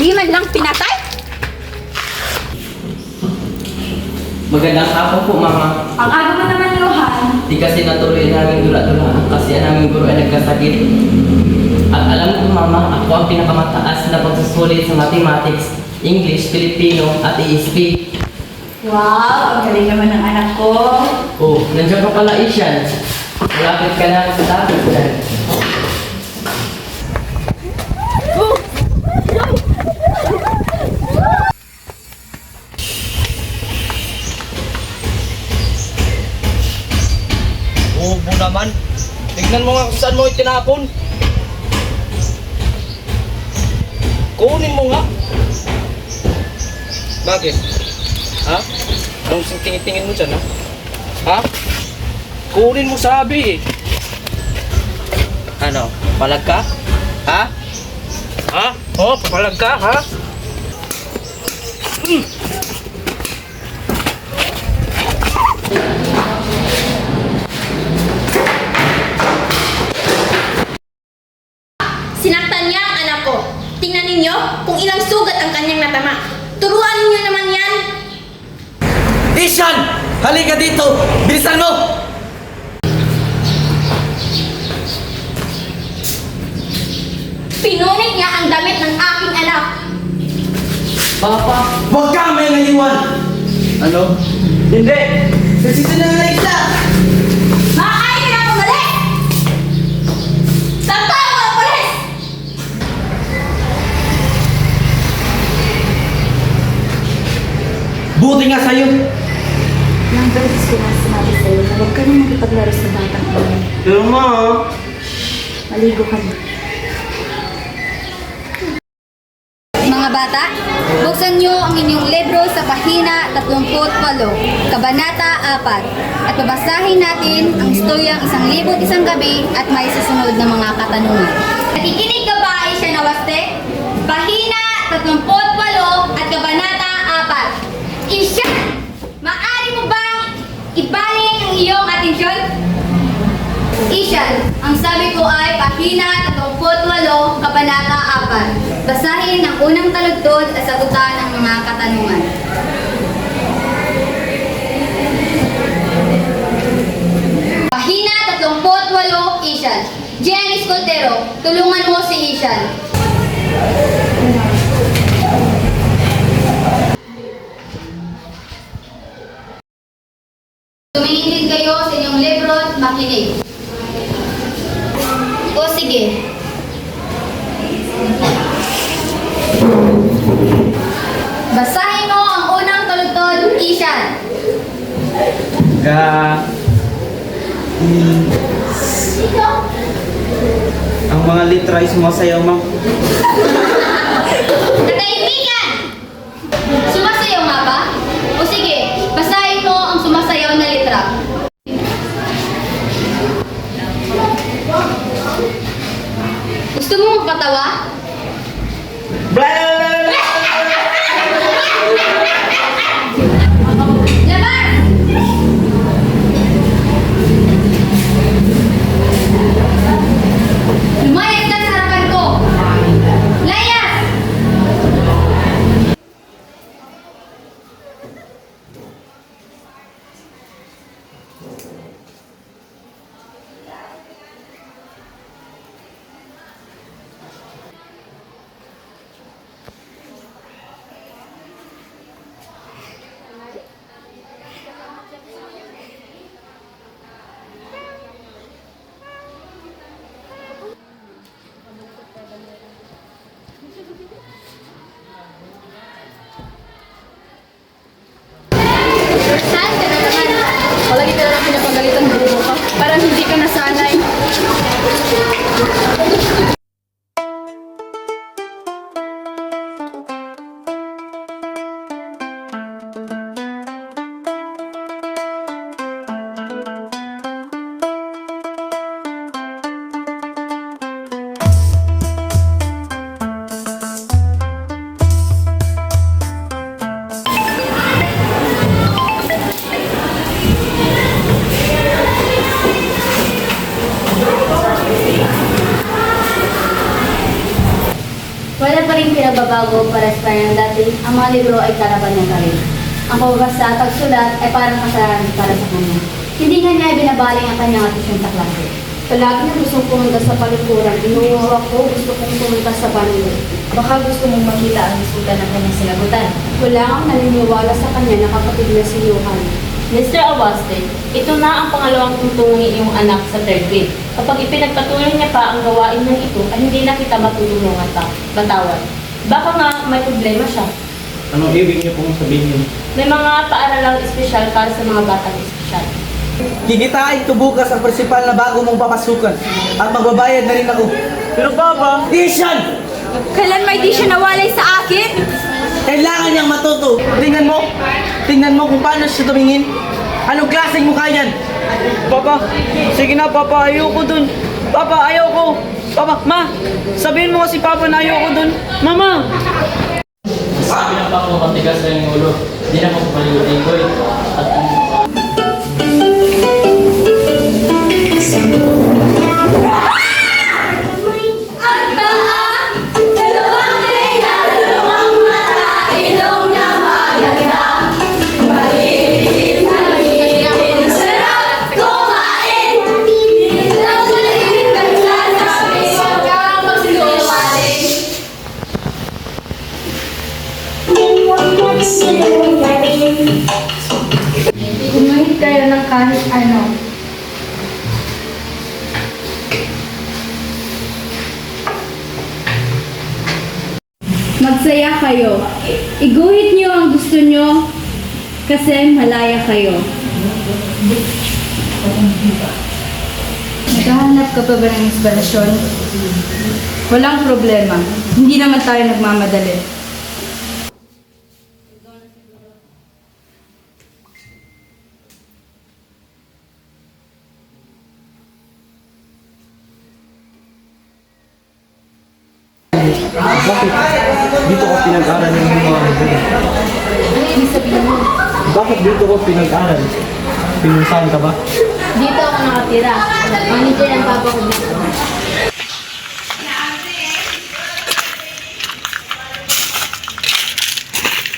Di man lang pinatay? Magandang hapon po, Mama. Ang aga mo naman, Johan. Di kasi natuloy namin dula-dula kasi ang aming guro ay nagkasakit. At alam ko, Mama, ako ang pinakamataas na pagsusulit sa mathematics, English, Filipino, at ESP. Wow, ang galing naman ng anak ko. Oh, nandiyan ka pala, Ishan. Malapit ka na sa tapos yan. Tignan mo nga kung saan mo itinapon. Kunin mo nga. Bakit? Ha? Anong tingin-tingin mo dyan, ha? Ha? Kunin mo sabi eh. Ano? Palag ka? Ha? Ha? Oh, palag ka, ha? Sinaktan Halika dito! Bilisan mo! Pinunit niya ang damit ng aking anak. Papa, Huwag kang may ngayiwan! Ano? Hindi! Nagsisinungaling siya! Maaari ka na bumalik! Tantang mo ang polis! Buti nga sa'yo! Ilang beses ko na sinabi sa'yo na huwag ka na makipaglaro sa batang iyon. Pero ma, Maligo ka na. Mga bata, buksan niyo ang inyong libro sa pahina 38, Kabanata 4, at babasahin natin ang istoryang isang libot isang gabi at may susunod na mga katanungan. Nakikinig ka ba, Aisha Nawaste? Pahina 38 at Kabanata 4. Isha, maaari mo bang ibalik ang iyong atensyon? Ishan, ang sabi ko ay pahina 38, kabanata 4. Basahin ang unang taludtod at sagutan ng mga katanungan. Pahina 38, Ishan. Janice Coltero, tulungan mo si Ishan. Tumingin din kayo sa inyong libro at makinig. O sige. Basahin mo ang unang talutod, Ishan. ka... Hmm, ang mga litra ay sumasayaw, ma. rin pinababago para sa kanyang dati, ang mga libro ay karaban niya pa rin. Ang pagbabasa at pagsulat ay parang kasalanan para sa kanya. Hindi nga niya binabaling ang kanyang atisyon sa klase. Palagi na gustong pumunta sa palikuran. Inuuwa ko, gusto kong pumunta sa banyo. Baka gusto mong makita ang resulta ng kanyang sinagutan. Wala kang naniniwala sa kanya na kapatid na si Johan. Mr. Awaste, ito na ang pangalawang tungtungin iyong anak sa third grade. Kapag ipinagpatuloy niya pa ang gawain ng ito, ay hindi na kita matutulungan pa. Batawan. Baka nga may problema siya. Anong ibig niyo pong sabihin? May mga paaralang espesyal para sa mga batang espesyal. Kikitain ko bukas ang prinsipal na bago mong papasukan. At magbabayad na rin ako. Pero Papa, Ishan! Kailan may di siya nawalay sa akin? Kailangan niyang matuto. Tingnan mo. Tingnan mo kung paano siya tumingin. Anong klaseng mukha yan? Papa, sige na Papa, ayoko dun. Papa, ayoko. Papa, Ma, sabihin mo kasi Papa na ayoko dun. Mama! Sabi ng pako matigas na yung ulo. Kahit ano. Magsaya kayo. Iguhit niyo ang gusto niyo kasi malaya kayo. Naghahanap ka pa ba ng inspirasyon? Walang problema. Hindi naman tayo nagmamadali. Dito ko pinag-aral ng mga Bakit dito ko pinag-aral? Pinunsahan ka ba? Dito ako nakatira. Manager ang papa ko dito.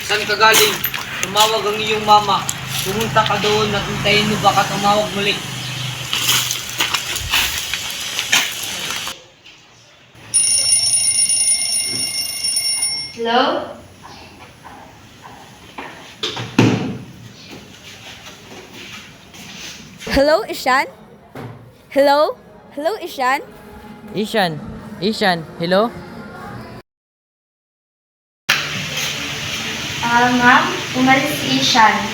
Saan ka galing? Tumawag ang iyong mama. Pumunta ka doon at hintayin mo baka tumawag muli. Hello? Hello, Ishan? Hello? Hello, Ishan? Ishan, Ishan, hello? Ah, ma'am, umalis si Ishan.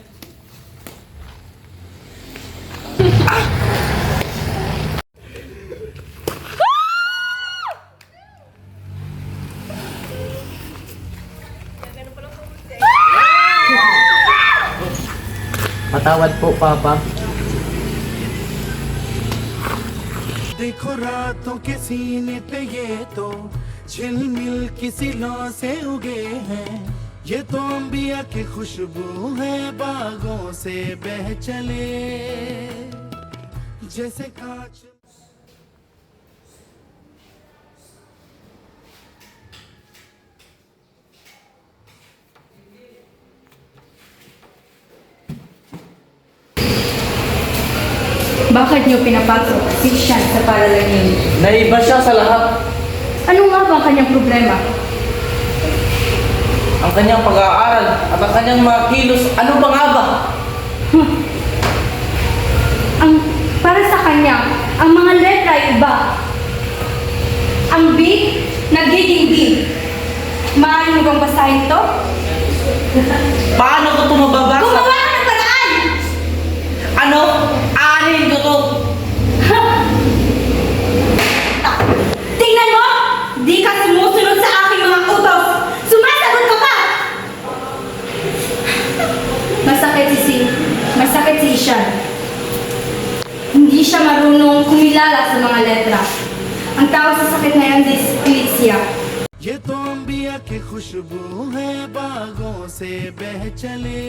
Patawad po, Papa. देखो रातों के सीने पे ये तो झिलमिल किसी से उगे ये अंबिया की खुशबू है बागों से बह चले जैसे कांच Bakit niyo pinapasok si Sean sa paralan yun? Naiba siya sa lahat. Ano nga ba ang kanyang problema? Ang kanyang pag-aaral at ang kanyang mga kilos. Ano ba nga ba? Ang, para sa kanya, ang mga letra ay iba. Ang B, nagiging B. Maaari mo bang basahin to? Paano ko ito mababasa? Gumawa ka ng paraan! Ano? Aanin ko to. Tingnan mo! Di ka sumusunod sa aking mga utos! Sumasagot ka pa! Masakit si Si. Masakit si Ishan. Hindi siya marunong kumilala sa mga letra. Ang tawag sa sakit na yan, dyslexia. ये तो अंबिया की खुशबू है बागों से बह चले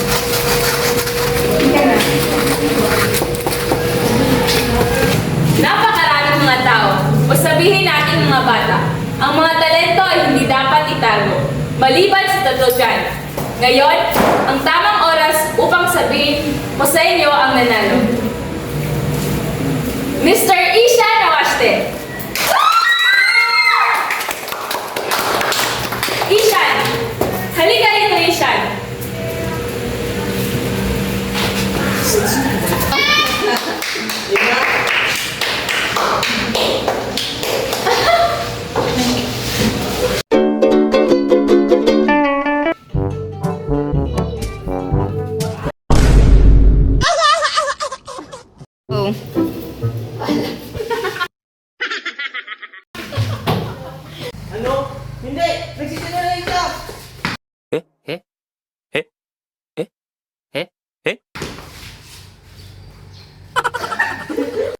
sabihin natin mga bata, ang mga talento ay hindi dapat itago, maliban sa tatugan. Ngayon, ang tamang oras upang sabihin ko sa inyo ang nanalo. Mr.